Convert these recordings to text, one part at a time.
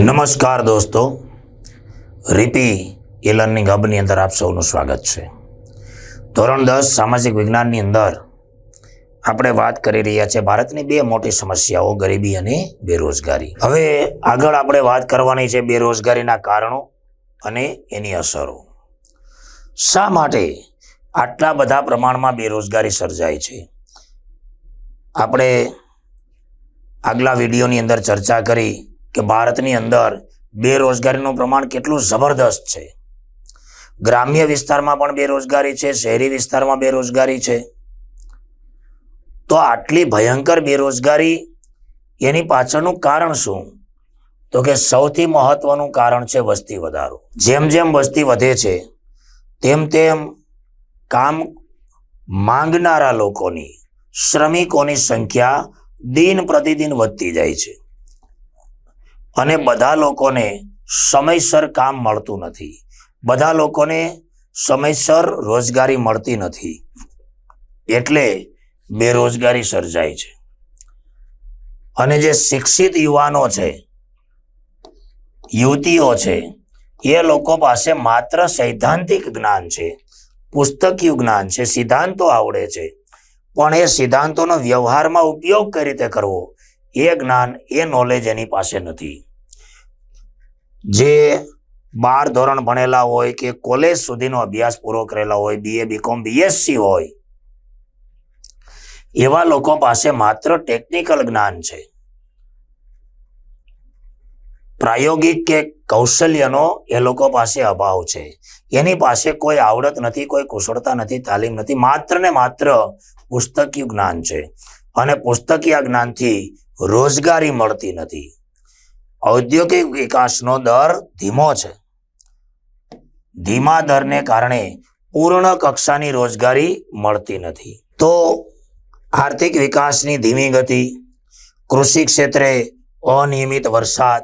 નમસ્કાર દોસ્તો. રીપી એ લર્નિંગ હબની અંદર આપ સૌનું સ્વાગત છે. ધોરણ દસ, સામાજિક વિજ્ઞાનની અંદર આપણે વાત કરી રહ્યા છે ભારતની બે મોટી સમસ્યાઓ, ગરીબી અને બેરોજગારી. હવે આગળ આપણે વાત કરવાની છે બેરોજગારીના કારણો અને એની અસરો. શા માટે આટલા બધા પ્રમાણમાં બેરોજગારી સર્જાય છે? આપણે આગલા વિડીયોની અંદર ચર્ચા કરી કે ભારતની અંદર બેરોજગારીનું પ્રમાણ કેટલું જબરદસ્ત છે. ગ્રામ્ય વિસ્તારમાં પણ બેરોજગારી છે, શહેરી વિસ્તારમાં બેરોજગારી છે. તો આટલી ભયંકર બેરોજગારી એની પાછળનું કારણ શું? તો કે સૌથી મહત્વનું કારણ છે વસ્તી વધારો. જેમ જેમ વસ્તી વધે છે, તેમ તેમ કામ માંગનારા લોકોની, શ્રમિકોની સંખ્યા દિન પ્રતિદિન વધતી જાય છે. અને બધા લોકોને સમયસર કામ મળતું નથી. બધા લોકોને સમયસર રોજગારી મળતી નથી. એટલે બેરોજગારી સર્જાય છે. અને જે શિક્ષિત યુવાનો છે, યુવતીઓ છે, એ લોકો પાસે માત્ર સૈદ્ધાંતિક જ્ઞાન છે પુસ્તકીય જ્ઞાન છે, સિદ્ધાંતો આવડે છે. પણ એ સિદ્ધાંતોનો વ્યવહારમાં ઉપયોગ કઈ રીતે કરવો? એ જ્ઞાન, એ નોલેજ એની પાસે નથી. જે બાર ધોરણ ભણેલા હોય કે કોલેજ સુધીનો અભ્યાસ પૂરો કરેલા હોય બીએ બીકોમ બીએસસી હોય, એવા લોકો પાસે માત્ર ટેકનિકલ જ્ઞાન છે. પ્રાયોગિક કે કૌશલ્યનો એ લોકો પાસે અભાવ છે. એની પાસે કોઈ આવડત નથી, કોઈ કુશળતા નથી, તાલીમ નથી, માત્ર ને માત્ર પુસ્તકીય જ્ઞાન છે. અને પુસ્તકીય જ્ઞાનથી રોજગારી મળતી નથી. ઔદ્યોગિક વિકાસનો દર ધીમો છે. ધીમા દરને કારણે પૂર્ણ કક્ષાની રોજગારી મળતી નથી. તો આર્થિક વિકાસની ધીમી ગતિ, કૃષિ ક્ષેત્રે અનિયમિત વરસાદ,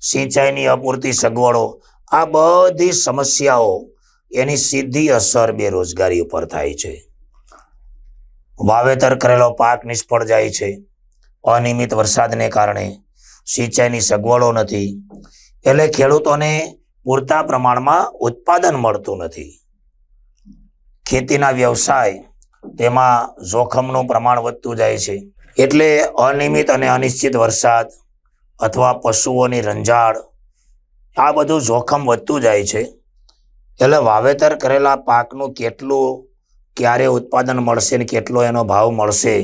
સિંચાઈની અપૂરતી સગવડો, આ બધી સમસ્યાઓ એની સીધી અસર બેરોજગારી ઉપર થાય છે. વાવેતર કરેલો પાક નિષ્ફળ જાય છે. અનિયમિત વરસાદને કારણે સિંચાઈની સગવડો નથી. એટલે ખેડૂતોને પૂરતા પ્રમાણમાં ઉત્પાદન મળતું નથી. ખેતીના વ્યવસાય તેમાં જોખમનું પ્રમાણ વધતું જાય છે. એટલે અનિયમિત અને અનિશ્ચિત વરસાદ અથવા પશુઓની રંજાડ, આ બધું જોખમ વધતું જાય છે. એટલે વાવેતર કરેલા પાકનું કેટલું, ક્યારે ઉત્પાદન મળશે ને કેટલો એનો ભાવ મળશે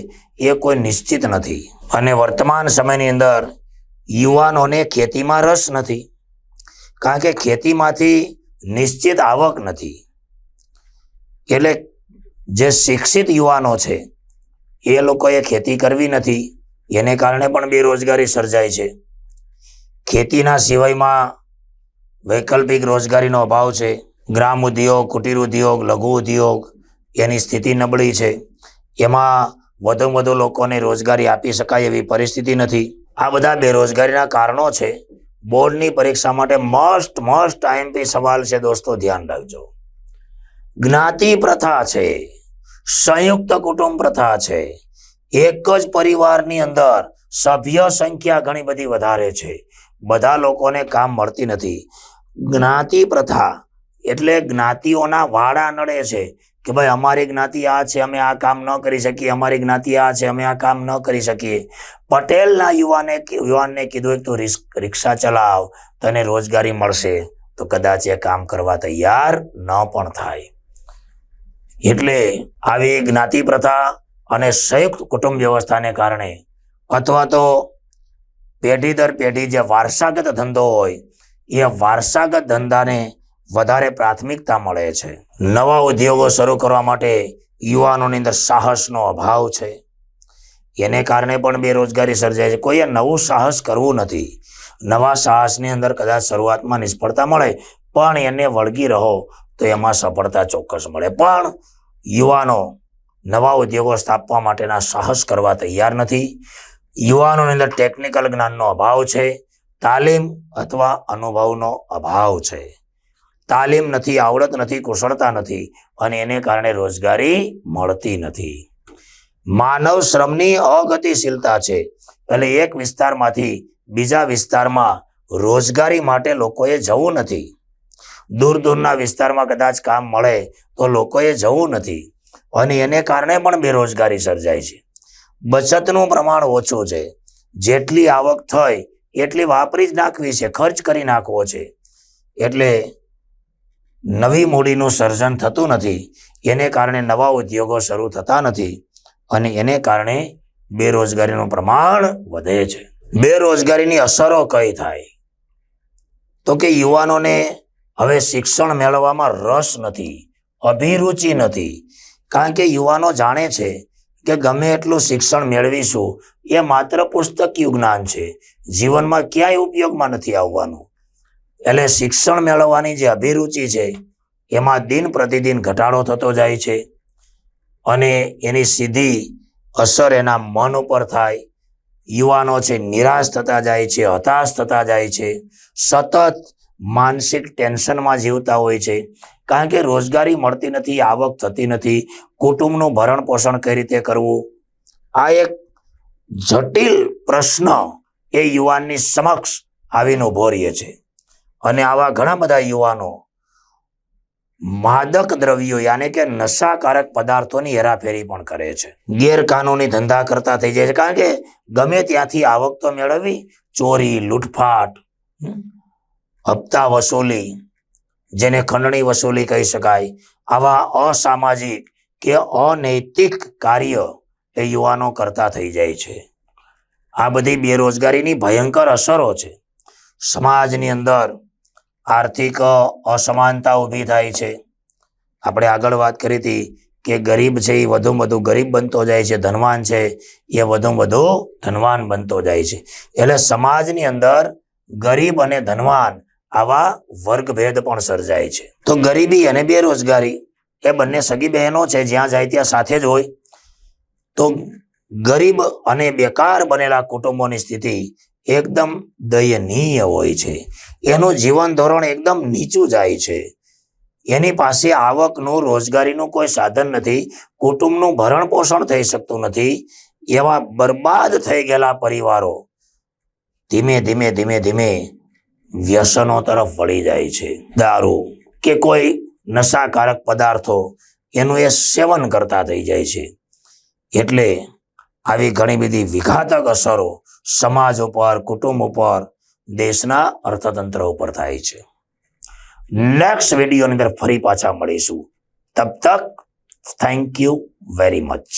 એ કોઈ નિશ્ચિત નથી. અને વર્તમાન સમયની અંદર યુવાનોને ખેતીમાં રસ નથી, કારણ કે ખેતીમાંથી નિશ્ચિત આવક નથી. એટલે જે શિક્ષિત યુવાનો છે, એ લોકોએ ખેતી કરવી નથી, એને કારણે પણ બેરોજગારી સર્જાય છે. ખેતીના સિવાયમાં વૈકલ્પિક રોજગારીનો અભાવ છે, ગ્રામ ઉદ્યોગ, કુટીર ઉદ્યોગ, લઘુ ઉદ્યોગ એની સ્થિતિ નબળી છે. એમાં વધુ વધુ લોકોને રોજગારી આપી શકાય એવી પરિસ્થિતિ નથી. આ બધા બેરોજગારીના કારણો છે. બોર્ડની પરીક્ષા માટે મસ્ટ મસ્ટ આઈએમપી સવાલ છે દોસ્તો, ધ્યાન રાખજો. જ્ઞાતિ પ્રથા છે. સંયુક્ત કુટુંબ પ્રથા છે. એક જ પરિવારની અંદર સભ્ય સંખ્યા ઘણી બધી વધારે છે. બધા લોકોને કામ મળતી નથી. જ્ઞાતિ પ્રથા એટલે જ્ઞાતિઓના વાડા નડે છે. કે ભાઈ અમારી જ્ઞાતિ આ છે, અમે આ કામ ન કરી શકીએ, અમારી જ્ઞાતિ આ છે, અમે આ કામ ન કરી શકીએ. પટેલના યુવાને યુવાનને કીધું એક, તું રિક્ષા ચલાવ, તને રોજગારી મળશે. તો કદાચ એ કામ કરવા તૈયાર ન પણ થાય. એટલે આવી જ્ઞાતિ પ્રથા અને સંયુક્ત કુટુંબ વ્યવસ્થાને કારણે અથવા તો પેઢી દર પેઢી જે વારસાગત ધંધો હોય, એ વારસાગત ધંધાને વધારે પ્રાથમિકતા મળે છે. નવા ઉદ્યોગો શરૂ કરવા માટે યુવાનોની અંદર સાહસનો અભાવ છે. એને કારણે પણ બેરોજગારી સર્જાય છે. કોઈએ નવું સાહસ કરવું નથી. નવા સાહસની અંદર કદાચ શરૂઆતમાં નિષ્ફળતા મળે, પણ એને વળગી રહો તો એમાં સફળતા ચોક્કસ મળે. પણ યુવાનો નવા ઉદ્યોગો સ્થાપવા માટેના સાહસ કરવા તૈયાર નથી. યુવાનોની અંદર ટેકનિકલ જ્ઞાનનો અભાવ છે, તાલીમ અથવા અનુભવનો અભાવ છે. તાલીમ નથી, આવડત નથી, કુશળતા નથી અને એને કારણે રોજગારી મળતી નથી. માનવ શ્રમની અગતિશીલતા છે. એટલે એક વિસ્તારમાંથી બીજા વિસ્તારમાં રોજગારી માટે લોકોએ જવું નથી. દૂર દૂરના વિસ્તારમાં કદાચ કામ મળે તો લોકોએ જવું નથી અને એને કારણે પણ બેરોજગારી સર્જાય છે. બચતનું પ્રમાણ ઓછું છે. જેટલી આવક થઈ, એટલી વાપરી જ નાખવી છે, ખર્ચ કરી નાખવો છે. એટલે નવી મૂડીનું સર્જન થતું નથી. એને કારણે નવા ઉદ્યોગો શરૂ થતા નથી અને એને કારણે બેરોજગારીનું પ્રમાણ વધે છે. બેરોજગારીની અસરો કઈ થાય? તો કે યુવાનોને હવે શિક્ષણ મેળવવામાં રસ નથી, અભિરુચિ નથી. કારણ કે યુવાનો જાણે છે કે ગમે એટલું શિક્ષણ મેળવીશું, એ માત્ર પુસ્તકીય જ્ઞાન છે. જીવનમાં ક્યાંય ઉપયોગમાં નથી આવવાનું. એટલે શિક્ષણ મેળવવાની જે અભિરુચિ છે, એમાં દિન પ્રતિદિન ઘટાડો થતો જાય છે અને એની સીધી અસર એના મન ઉપર થાય. યુવાનો છે નિરાશ થતા જાય છે, હતાશ થતા જાય છે, સતત માનસિક ટેન્શનમાં જીવતા હોય છે. કારણ કે રોજગારી મળતી નથી, આવક થતી નથી, કુટુંબનું ભરણ પોષણ કઈ રીતે કરવું? આ એક જટિલ પ્રશ્ન એ યુવાનની સમક્ષ આવીને ઊભો રહે છે. અને આવા ઘણા બધા યુવાનો માદક દ્રવ્યો, યાને કે નશાકારક પદાર્થોની હેરાફેરી પણ કરે છે. ગેરકાનૂની ધંધા કરતા થઈ જાય છે. કારણ કે ગમે ત્યાંથી આવક તો મેળવવી, ચોરી, લૂંટફાટ હપ્તા વસૂલી, જેને ખંડણી વસૂલી કહી શકાય, આવા અસામાજિક કે અનૈતિક કાર્ય એ યુવાનો કરતા થઈ જાય છે. આ બધી બેરોજગારીની ભયંકર અસરો છે. સમાજની અંદર આર્થિક અસમાનતા ઊભી થાય છે. આપણે આગળ વાત કરી હતી કે ગરીબ છે એ વધુ વધુ ગરીબ બનતો જાય છે, ધનવાન છે એ વધુ વધુ ધનવાન બનતો જાય છે. એટલે સમાજની અંદર ગરીબ અને ધનવાન આવા વર્ગભેદ પણ સર્જાય છે. તો ગરીબી અને બેરોજગારી એ બંને સગી બહેનો છે, જ્યાં જાય ત્યાં સાથે જ હોય. તો ગરીબ અને બેકાર બનેલા કુટુંબોની સ્થિતિ એકદમ દયનીય હોય છે. એનું જીવન ધોરણ એકદમ નીચું જાય છે. એની પાસે આવકનું, રોજગારીનું કોઈ સાધન નથી, કુટુંબનું ભરણ પોષણ થઈ શકતું નથી, એવા બરબાદ થઈ ગયેલા પરિવારો ધીમે ધીમે ધીમે ધીમે વ્યસનો તરફ વળી જાય છે. દારૂ કે કોઈ નશાકારક પદાર્થો એનું એ સેવન કરતા થઈ જાય છે. એટલે આવી ઘણી બધી વિઘાતક અસરો સમાજ ઉપર, કુટુંબ ઉપર દેશના અર્થતંત્ર ઉપર થાય છે. નેક્સ્ટ વિડીયોની અંદર ફરી પાછા મળીશું. તબ તક થેન્ક યુ વેરી મચ